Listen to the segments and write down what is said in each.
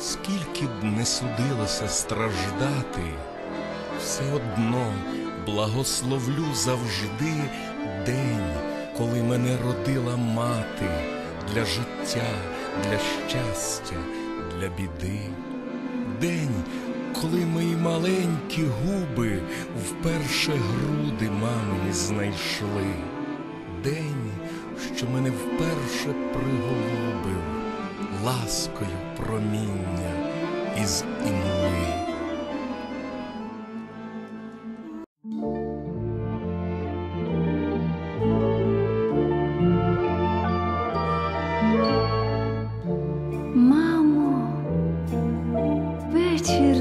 скільки б не судилося страждати, все одно благословлю завжди день, коли мене родила мати для життя, для щастя, для біди. День, коли мої маленькі губи вперше груди мамині знайшли. День, що мене вперше приголубив ласкою проміння із імли. Мамо, вечір.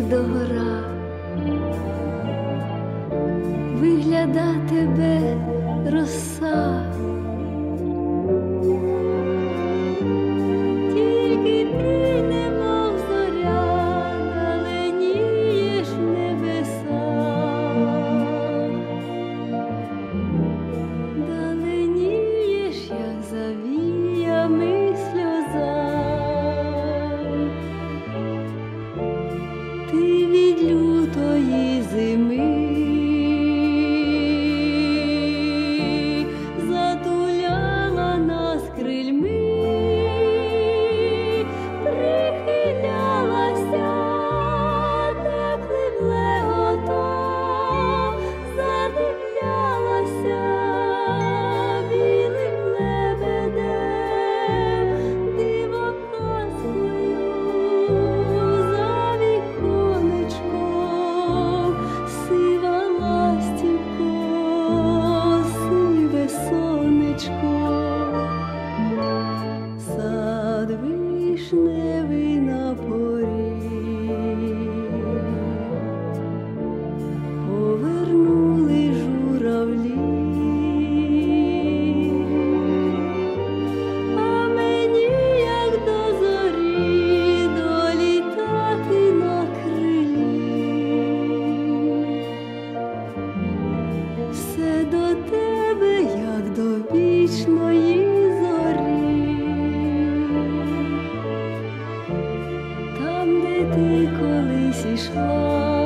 лютої зими. ніколи.